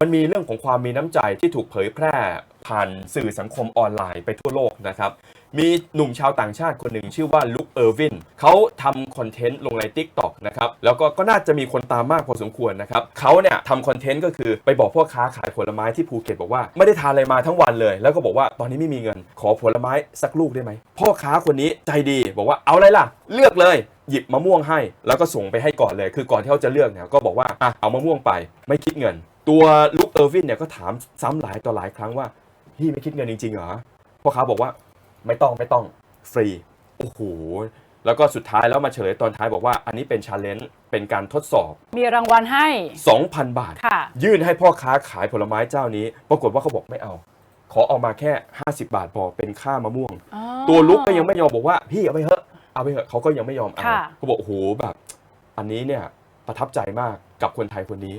มันมีเรื่องของความมีน้ำใจที่ถูกเผยแพร่ผ่านสื่อสังคมออนไลน์ไปทั่วโลกนะครับ มีหนุ่มชาวต่างชาติคนหนึ่งชื่อว่าลุคเออร์วินเขาทำคอนเทนต์ลงใน Tik t o อกนะครับ แล้วก็ก็น่าจะมีคนตามมากพอสมควรนะครับเขาเนี่ยทำคอนเทนต์ก็คือไปบอกพ่อค้าขายผลไม้ที่ภูเก็ตบอกว่าไม่ได้ทานอะไรมาทั้งวันเลย แล้วก็บอกว่าตอนนี้ไม่มีเงิน ขอผลไม้สักลูกได้ไหม พ่อค้าคนนี้ใจดีบอกว่าเอาอะไรล่ะ เลือกเลยหยิบมะม่วงให้ แล้วก็ส่งไปให้ก่อนเลย คือก่อนที่เขาจะเลือกเนี่ยก็บอกว่าอะเอามะม่วงไปไม่คิดเงิน ตัวลุคเออร์วินเนี่ยก็ถามซ้ำหลายต่อหลายครั้งว่าพี่ไม่คิดเงินจริงๆเหรอพ่อค้าบอกว่าไม่ต้องไม่ต้องฟรีโอ้โหแล้วก็สุดท้ายแล้วมาเฉลยตอนท้ายบอกว่าอันนี้เป็นชาเลนจ์เป็นการทดสอบ มีรางวัลให้ 2,000 บาทค่ะยื่นให้พ่อค้าขายผลไม้เจ้านี้ ปรากฏว่าเขาบอกไม่เอา ขอเอามาแค่ 50 บาทพอเป็นค่ามะม่วงอ๋อตัวลุกก็ยังไม่ยอมบอกว่า พี่เอาไปเถอะเอาไปเถอะเขาก็ยังไม่ยอมเอาค่ะเขาบอกโอ้โหแบบ อันนี้เนี่ยประทับใจมากกับคนไทยคนนี้